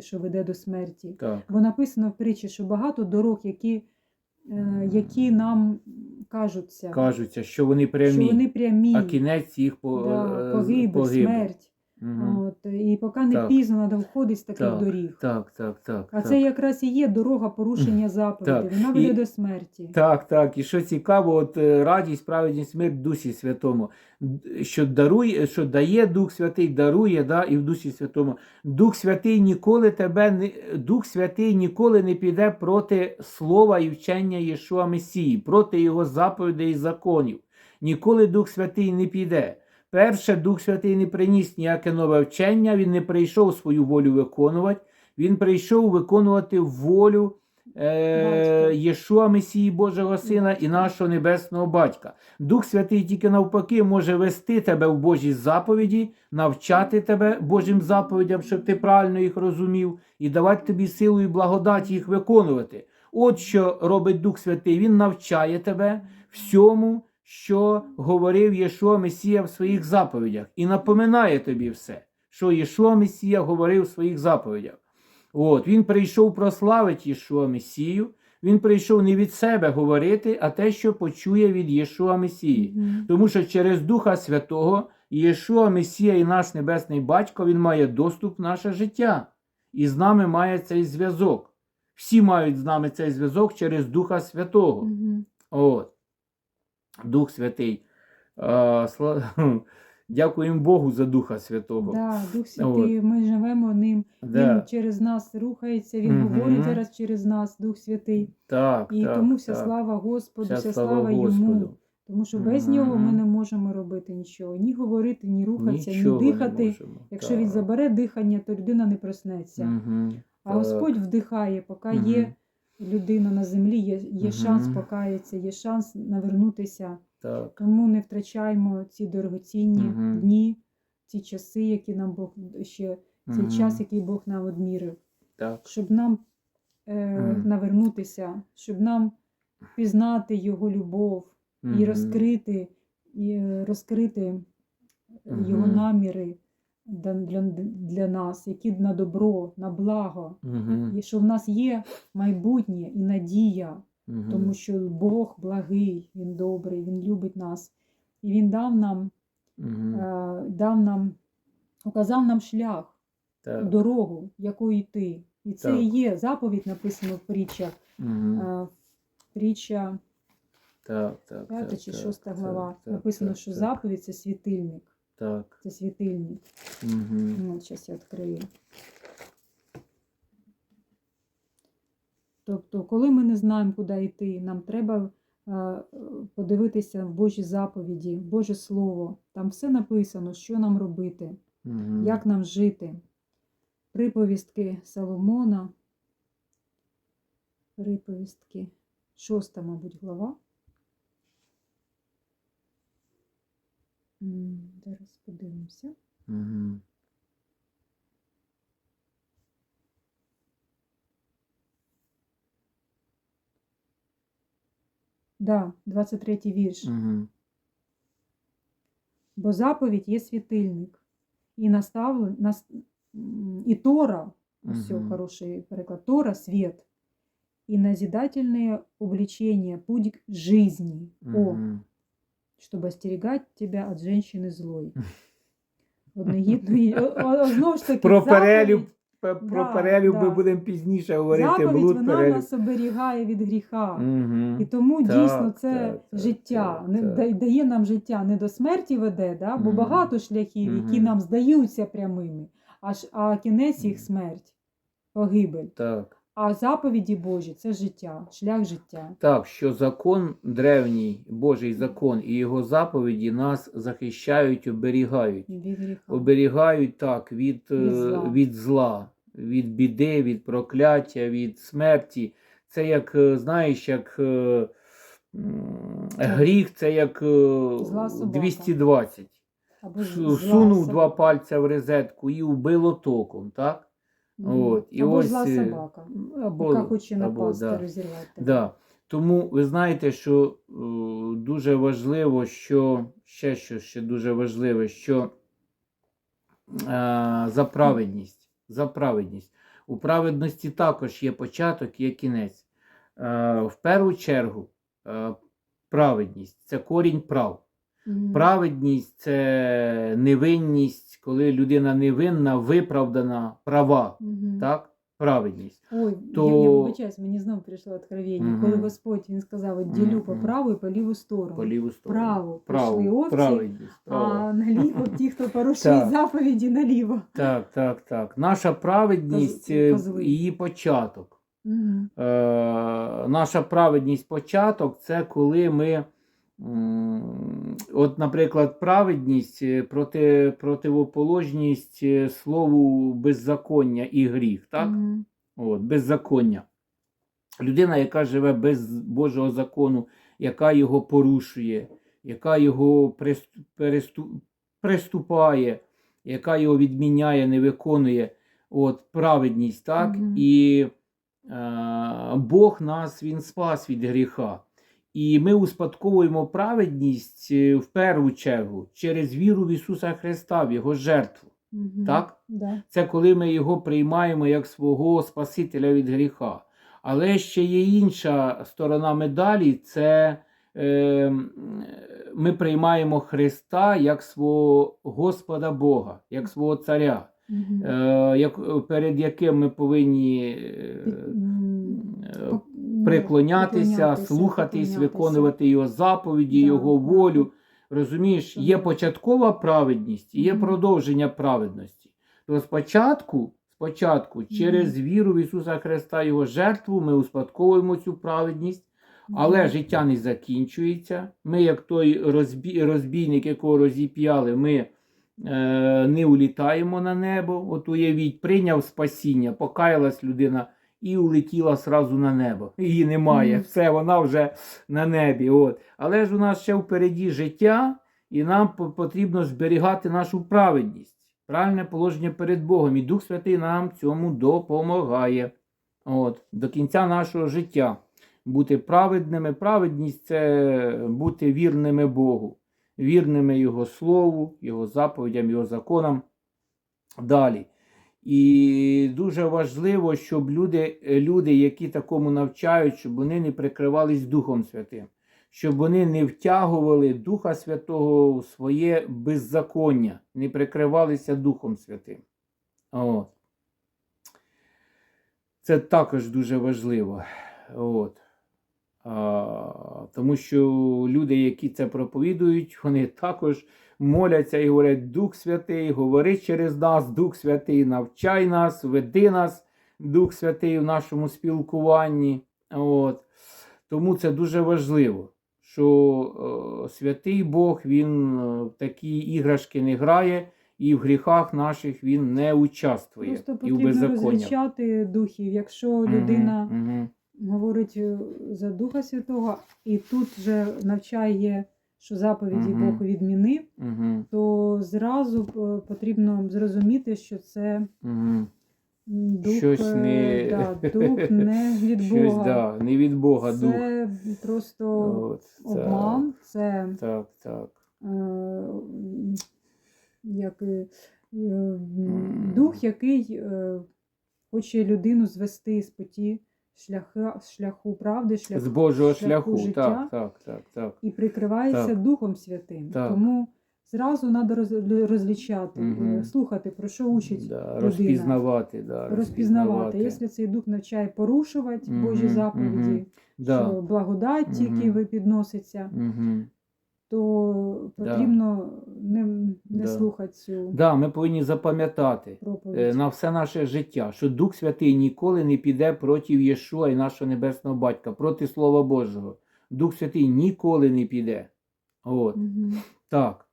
що веде до смерті. Так. Бо написано в притчі, що багато дорог, які, е, які нам кажуться, Кажуться, що вони прямі, що вони прямі, а кінець їх по, да, е, погибель, погибель. смерть. Мгм. От, і поки не Так. пізно, треба виходити з таких Так, доріг. Так, так, так. А так. це якраз і є дорога порушення заповідей. Вона веде І- до смерті. Так, так. І що цікаво, от е, радість, праведність, в Дусі Святому, що дарує, що дає Дух Святий, дарує, да, і в Дусі Святому. Дух Святий ніколи тебе не Дух Святий ніколи не піде проти слова і вчення Єшуа Месії, проти його заповідей і законів. Ніколи Дух Святий не піде. Перше, Дух Святий не приніс ніяке нове вчення, він не прийшов свою волю виконувати, він прийшов виконувати волю е, Єшуа Месії Божого Сина і нашого Небесного Батька. Дух Святий тільки навпаки може вести тебе в Божі заповіді, навчати тебе Божим заповідям, щоб ти правильно їх розумів, і давати тобі силу і благодать їх виконувати. От що робить Дух Святий. Він навчає тебе всьому, що говорив Єшуа Месія в своїх заповідях, і напоминає тобі все, що Єшуа Месія говорив в своїх заповідях. От, він прийшов прославити Єшуа Месію. Він прийшов не від себе говорити, а те, що почує від Єшуа Месії. Мгм. Тому що через Духа Святого Єшуа Месія і наш Небесний Батько Він має доступ в наше життя. І з нами має цей зв'язок. Всі мають з нами цей зв'язок через Духа Святого. Мгм. От. Дух Святий. А, сла... Дякуємо Богу за Духа Святого. Да, Дух Святий, ми живемо ним, Да. він через нас рухається, він Мгм. говорить зараз через нас, Дух Святий. Так, І так, тому вся так. слава Господу, вся, Вся слава, йому. Тому що без нього ми не можемо робити нічого. Ні говорити, ні рухатися, Нічого ні дихати. Якщо він забере дихання, то людина не проснеться. Мгм. А Так. Господь вдихає, поки Мгм. є людина на землі, є, є шанс покаятися, є шанс навернутися. Так. Тому не втрачаємо ці дорогоцінні Мгм. дні, ці часи, які нам Бог ще цей Мгм. час, який Бог нам одмірив, Так. щоб нам е, Мгм. навернутися, щоб нам пізнати Його любов і розкрити, і е, розкрити Його наміри для, для, нас, які на добро, на благо. Мгм. І що в нас є майбутнє і надія, Мгм. тому що Бог благий, Він добрий, Він любить нас. І Він дав нам, Мгм. е, дав нам, указав нам шлях, Так. дорогу, яку йти. І це Так. і є заповідь, написано в притчах. Е, Притча Так, так, 5 так, чи так, 6 так, глава. так, Написано, так, що так, заповідь це світильник. Так. Це світильник. Мгм. Ну, зараз я відкрию. Тобто, коли ми не знаємо, куди йти, нам треба е, подивитися в Божі заповіді, в Боже Слово. Там все написано, що нам робити, Мгм. як нам жити. Приповістки Соломона. Приповістки. Шоста, мабуть, глава. Зараз подивимося. Мгм. Да, 23 вірш. Мгм. Бо заповідь є світильник. І наставлен, нас, і Тора, все хороший переклад, Тора свет. И назидательное увлечение, путь жизни. О, Мгм. чтобы остерегать тебя от женщины злой. Одногідної, знову ж таки, Про перелюб, про Да, перелюб ми да. будемо пізніше говорити. Заповідь Блуд, вона перелюб. нас оберігає від гріха. Мгм. І тому Так, дійсно це так, життя, так, так. дає нам життя не до смерті веде, да? бо Мгм. багато шляхів, які Мгм. нам здаються прямими, аж а кінець їх смерть, погибель. Так. А заповіді Божі це життя, шлях життя. Так, що закон древній, Божий закон і його заповіді нас захищають, оберігають. Від. Оберігають так від, е, Від зла. від зла, від біди, від прокляття, від смерті. Це як, е, знаєш, як е, гріх, це як е, Зла 220. Або зла Сунув два пальця в розетку і вбило током, так? От, і Або ось, зла е, собака, Або, яка хоче або, напасти, да. розірвати. Да. Тому ви знаєте, що е, дуже важливо, що ще що ще дуже важливе, що е, за праведність. за праведність. У праведності також є початок, є кінець. Е, в першу чергу, е, праведність це корінь прав. Мгм. Праведність це невинність, коли людина невинна, виправдана, права. Мгм. Так? Праведність. Ой, то- я, я вибачаюсь, мені знову прийшло откровення. Мгм. Коли Господь він сказав, от ділю по праву і по ліву сторону. По ліву сторону. Право, Право, пішли овці, праведність. Право. а наліво ті, хто порушує заповіді наліво. Так, так, так. Наша праведність, е, її початок. Е, наша праведність початок це коли ми, от, наприклад, праведність е, проти, противоположність е, слову беззаконня і гріх. Так? Мгм. От, беззаконня. Людина, яка живе без Божого закону, яка його порушує, яка його приступає, яка його відміняє, не виконує. От, праведність, так? Мгм. І е, Бог нас Він спас від гріха. І ми успадковуємо праведність е, в першу чергу через віру в Ісуса Христа, в Його жертву. Мгм. Так? Да. Це коли ми його приймаємо як свого Спасителя від гріха. Але ще є інша сторона медалі це е, ми приймаємо Христа як свого Господа Бога, як свого Царя, Мгм. е, як, перед яким ми повинні е, е, приклонятися, слухатись, виконувати його заповіді, його волю. Розумієш, є початкова праведність і є продовження праведності. То спочатку, спочатку, через віру в Ісуса Христа, Його жертву, ми успадковуємо цю праведність, але життя не закінчується. Ми, як той розбій, розбійник, якого розіп'яли, ми е, не улітаємо на небо. От уявіть, прийняв спасіння, покаялась людина і улетіла сразу на небо. Її немає, Мгм. все, вона вже на небі. От. Але ж у нас ще впереді життя, і нам потрібно зберігати нашу праведність, правильне положення перед Богом. І Дух Святий нам цьому допомагає. От, до кінця нашого життя. Бути праведними. Праведність це бути вірними Богу, вірними Його Слову, Його заповідям, Його законам. Далі. І дуже важливо, щоб люди, люди, які такому навчають, щоб вони не прикривались Духом Святим, щоб вони не втягували Духа Святого у своє беззаконня, не прикривалися Духом Святим. От. Це також дуже важливо. От. Тому що люди, які це проповідують, вони також моляться і говорять: Дух Святий, говори через нас, Дух Святий, навчай нас, веди нас, Дух Святий в нашому спілкуванні. От. Тому це дуже важливо, що е, святий Бог він е, в такі іграшки не грає, і в гріхах наших він не участвує. Просто і в розлічати духів. Якщо людина мгм. Говорить е, за Духа Святого, і тут вже навчає, що заповіді Мгм. Бог відмінив, Мгм, то зразу е, потрібно зрозуміти, що це м, дух, Щось е, не- да, дух не від Щось, Бога. да, не від Бога дух. Це просто От, обман, це Так, так. е, як, е, дух, який е, хоче людину звести з путі шляха, шляху правди, шляху, З Божого шляху шляху. життя. Так, так, так, так. і прикривається Так. Духом Святим. Так. Тому зразу треба розлічати, е, слухати, про що учить Да, людина. розпізнавати, да, Розпізнавати. Якщо цей дух навчає порушувати Мгм, Божі заповіді, мгм. Да. що благодать тільки Мгм. ви підноситься, Угу. то потрібно не, не Да. слухати цю Да, ми повинні запам'ятати проповідь. е, на все наше життя, що Дух Святий ніколи не піде проти Єшуа і нашого Небесного Батька, проти Слова Божого. Дух Святий ніколи не піде. От. Мгм. Так.